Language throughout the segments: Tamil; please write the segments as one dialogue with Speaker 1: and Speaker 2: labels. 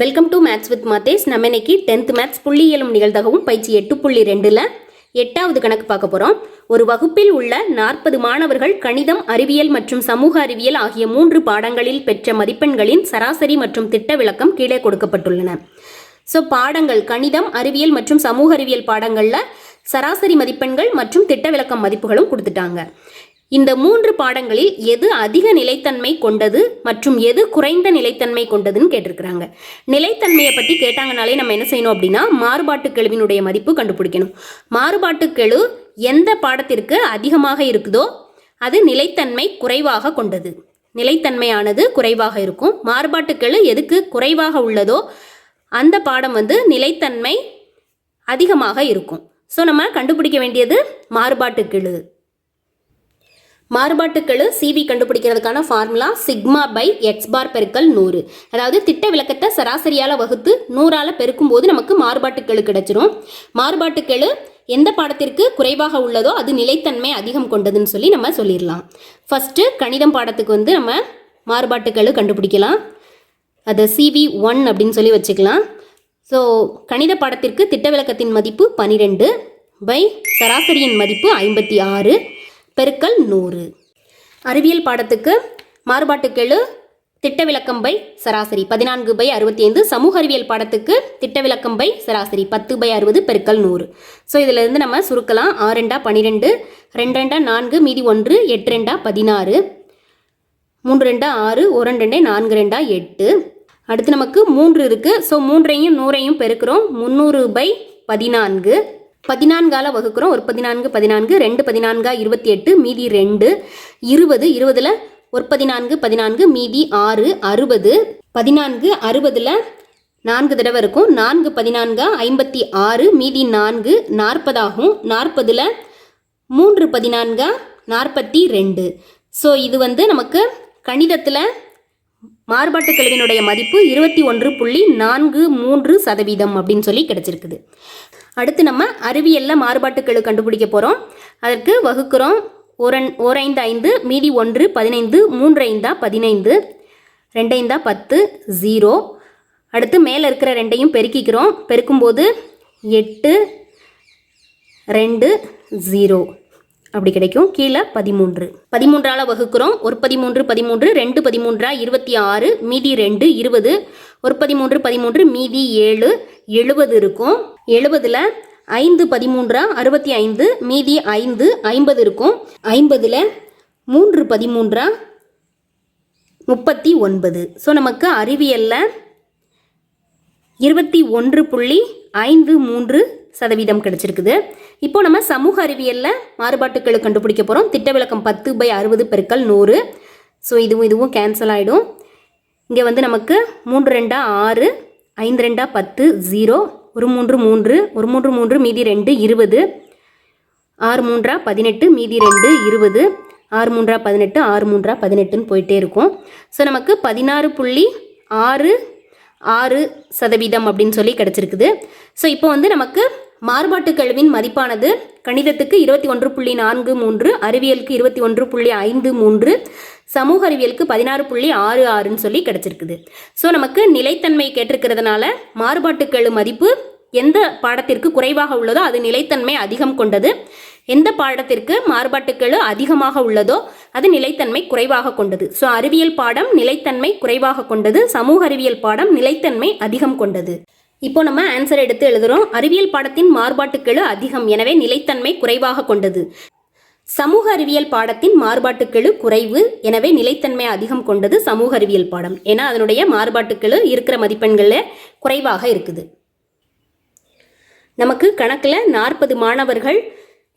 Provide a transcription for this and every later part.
Speaker 1: Welcome to maths with Mathesh நம்ம இன்னைக்கு டென்த் மேத்ஸ் புள்ளியலும் நிகழ்தகவும் பயிற்சி எட்டு புள்ளி ரெண்டில் எட்டாவது கணக்கு பார்க்க போகிறோம் ஒரு வகுப்பில் உள்ள நாற்பது மாணவர்கள் கணிதம் அறிவியல் மற்றும் சமூக அறிவியல் ஆகிய மூன்று பாடங்களில் பெற்ற மதிப்பெண்களின் சராசரி மற்றும் திட்ட விளக்கம் கீழே கொடுக்கப்பட்டுள்ளன. ஸோ பாடங்கள் கணிதம் அறிவியல் மற்றும் சமூக அறிவியல் பாடங்களில் சராசரி மதிப்பெண்கள் மற்றும் திட்ட விளக்கம் மதிப்புகளும் கொடுத்துட்டாங்க. இந்த மூன்று பாடங்களில் எது அதிக நிலைத்தன்மை கொண்டது மற்றும் எது குறைந்த நிலைத்தன்மை கொண்டதுன்னு கேட்டிருக்கிறாங்க. நிலைத்தன்மையை பற்றி கேட்டாங்கனாலே நம்ம என்ன செய்யணும் அப்படின்னா மாறுபாட்டு கெழுவினுடைய மதிப்பு கண்டுபிடிக்கணும். மாறுபாட்டு கெழு எந்த பாடத்திற்கு அதிகமாக இருக்குதோ அது நிலைத்தன்மை குறைவாக கொண்டது. நிலைத்தன்மையானது குறைவாக இருக்கும். மாறுபாட்டு கெழு எதுக்கு குறைவாக உள்ளதோ அந்த பாடம் வந்து நிலைத்தன்மை அதிகமாக இருக்கும். ஸோ நம்ம கண்டுபிடிக்க வேண்டியது மாறுபாட்டு கெழு. மாறுபாட்டுக்கெழு CV கண்டுபிடிக்கிறதுக்கான formula sigma by x bar பெருக்கல் நூறு. அதாவது திட்ட விளக்கத்தை சராசரியால் வகுத்து நூறால் பெருக்கும் போது நமக்கு மாறுபாட்டுக்கெழு கிடைச்சிரும். மாறுபாட்டுக்கெழு எந்த பாடத்திற்கு குறைவாக உள்ளதோ அது நிலைத்தன்மை அதிகம் கொண்டதுன்னு சொல்லி நம்ம சொல்லிடலாம். ஃபஸ்ட்டு கணிதம் பாடத்துக்கு வந்து நம்ம மாறுபாட்டுக்கெழு கண்டுபிடிக்கலாம். அதை சிவி ஒன் அப்படின்னு சொல்லி வச்சுக்கலாம். ஸோ கணித பாடத்திற்கு திட்ட விளக்கத்தின் மதிப்பு பனிரெண்டு பை சராசரியின் மதிப்பு ஐம்பத்தி ஆறு. பெருக்கல் நூறு. அறிவியல் பாடத்துக்கு மாறுபாட்டு கெழு திட்ட விளக்கம் பை சராசரி பதினான்கு பை அறுபத்தி ஐந்து சமூக அறிவியல் பாடத்துக்கு திட்ட விளக்கம் பை சராசரி பத்து பை அறுபது பெருக்கல் நூறு. ஸோ இதில் இருந்து நம்ம சுருக்கலாம். ஆறு ரெண்டா பன்னிரெண்டு ரெண்டு ரெண்டா நான்கு மீதி ஒன்று எட்டு ரெண்டா பதினாறு. மூன்று ரெண்டா ஆறு ஒரு ரெண்டு நான்கு ரெண்டா எட்டு. அடுத்து நமக்கு மூன்று இருக்குது ஸோ மூன்றையும் நூறையும் பெருக்கிறோம். முந்நூறு பை பதினான்கு. பதினான்கால வகுக்கிறோம். ஒரு பதினான்கு பதினான்கு ரெண்டு பதினான்கா இருபத்தி எட்டு மீதி ரெண்டு இருபது இருபதில் ஒரு பதினான்கு பதினான்கு மீதி ஆறு அறுபது பதினான்கு அறுபதில் நான்கு தடவை இருக்கும். நான்கு பதினான்கா ஐம்பத்தி ஆறு மீதி நான்கு நாற்பதாகும். நாற்பதில் மூன்று பதினான்கா நாற்பத்தி ரெண்டு. ஸோ இது வந்து நமக்கு கணிதத்தில் மாறுபாட்டு கல்வியினுடைய மதிப்பு இருபத்தி ஒன்று புள்ளி நான்கு மூன்று சதவீதம் அப்படின்னு சொல்லி கிடச்சிருக்குது. அடுத்து நம்ம அறிவியலில் மாறுபாட்டுக்கெழு கண்டுபிடிக்க போகிறோம் அதற்கு வகுக்கிறோம். ஓரன் ஓரைந்து ஐந்து மீதி ஒன்று பதினைந்து மூன்று ஐந்தா பதினைந்து ரெண்டைந்தா பத்து ஜீரோ. அடுத்து மேலே இருக்கிற ரெண்டையும் பெருக்கிக்கிறோம். பெருக்கும்போது எட்டு ரெண்டு ஜீரோ. அப்படி கிடைக்கும். கீழே பதிமூன்று. பதிமூன்றால் வகுக்கிறோம். ஒரு பதிமூன்று பதிமூன்று ரெண்டு பதிமூன்றா இருபத்தி ஆறு மீதி ரெண்டு இருபது. ஒரு பதிமூன்று பதிமூன்று மீதி ஏழு எழுபது இருக்கும். எழுபதில் ஐந்து பதிமூன்றா அறுபத்தி ஐந்து மீதி ஐந்து ஐம்பது இருக்கும். ஐம்பதில் மூன்று பதிமூன்றா முப்பத்தி ஒன்பது. ஸோ நமக்கு அறிவியலில் இருபத்தி ஒன்று புள்ளி ஐந்து மூன்று சதவீதம் கிடைச்சிருக்குது. இப்போ நம்ம சமூக அறிவியலில் மாறுபாட்டுகளை கண்டுபிடிக்க போகிறோம் திட்ட விளக்கம் பத்து பை அறுபது பெருக்கல் நூறு. ஸோ இதுவும் இதுவும் கேன்சல் ஆகிடும் இங்கே வந்து நமக்கு மூன்று ரெண்டா ஆறு ஐந்து ரெண்டா பத்து ஜீரோ ஒரு மூன்று மூன்று ஒரு மூன்று மூன்று மீதி ரெண்டு இருபது. ஆறு மூன்றா பதினெட்டு மீதி ரெண்டு இருபது. ஆறு மூன்றா பதினெட்டு ஆறு மூன்றா பதினெட்டுன்னு போயிட்டே இருக்கும். ஸோ நமக்கு பதினாறு புள்ளி ஆறு ஆறு சதவீதம் அப்படின்னு சொல்லி கிடச்சிருக்குது. ஸோ இப்போ வந்து நமக்கு மாறுபாட்டு கழுவின் மதிப்பானது கணிதத்துக்கு இருபத்தி ஒன்று புள்ளி நான்கு மூன்று அறிவியலுக்கு இருபத்தி ஒன்று புள்ளி ஐந்து மூன்று சமூக அறிவியலுக்கு பதினாறு புள்ளி ஆறு ஆறுன்னு சொல்லி கிடச்சிருக்குது. ஸோ நமக்கு நிலைத்தன்மை கேட்டிருக்கிறதுனால மாறுபாட்டு கெழு மதிப்பு எந்த பாடத்திற்கு குறைவாக உள்ளதோ அது நிலைத்தன்மை அதிகம் கொண்டது. எந்த பாடத்திற்கு மாறுபாட்டுக்கெழு அதிகமாக உள்ளதோ அது நிலைத்தன்மை குறைவாக கொண்டது. ஸோ அறிவியல் பாடம் நிலைத்தன்மை குறைவாக கொண்டது சமூக அறிவியல் பாடம் நிலைத்தன்மை அதிகம் கொண்டது. இப்போ நம்ம ஆன்சர் எடுத்து எழுதுறோம். அறிவியல் பாடத்தின் மாறுபாட்டுக்கெழு அதிகம் எனவே நிலைத்தன்மை குறைவாக கொண்டது. சமூக அறிவியல் பாடத்தின் மாறுபாட்டுக்கெழு குறைவு எனவே நிலைத்தன்மை அதிகம் கொண்டது சமூக அறிவியல் பாடம். ஏன்னா அதனுடைய மாறுபாட்டுக்கெழு இருக்கிற மதிப்பெண்களில் குறைவாக இருக்குது. நமக்கு கணக்கில் நாற்பது மாணவர்கள்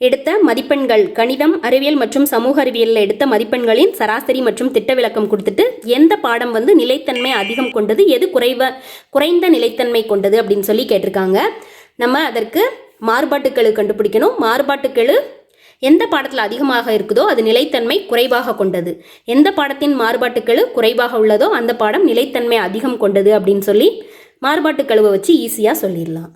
Speaker 1: எடுத்த மதிப்பெண்கள் கணிதம் அறிவியல் மற்றும் சமூக அறிவியலில் எடுத்த மதிப்பெண்களின் சராசரி மற்றும் திட்ட விளக்கம் கொடுத்துட்டு எந்த பாடம் வந்து நிலைத்தன்மை அதிகம் கொண்டது எது குறைவ குறைந்த நிலைத்தன்மை கொண்டது அப்படின்னு சொல்லி கேட்டிருக்காங்க. நம்ம அதற்கு மாறுபாட்டுக்கெழு கண்டுபிடிக்கணும். மாறுபாட்டுக்கெழு எந்த பாடத்தில் அதிகமாக இருக்குதோ அது நிலைத்தன்மை குறைவாக கொண்டது. எந்த பாடத்தின் மாறுபாட்டுக்கெழு குறைவாக உள்ளதோ அந்த பாடம் நிலைத்தன்மை அதிகம் கொண்டது அப்படின்னு சொல்லி மாறுபாட்டுக்கெழுவை வச்சு ஈஸியாக சொல்லிடலாம்.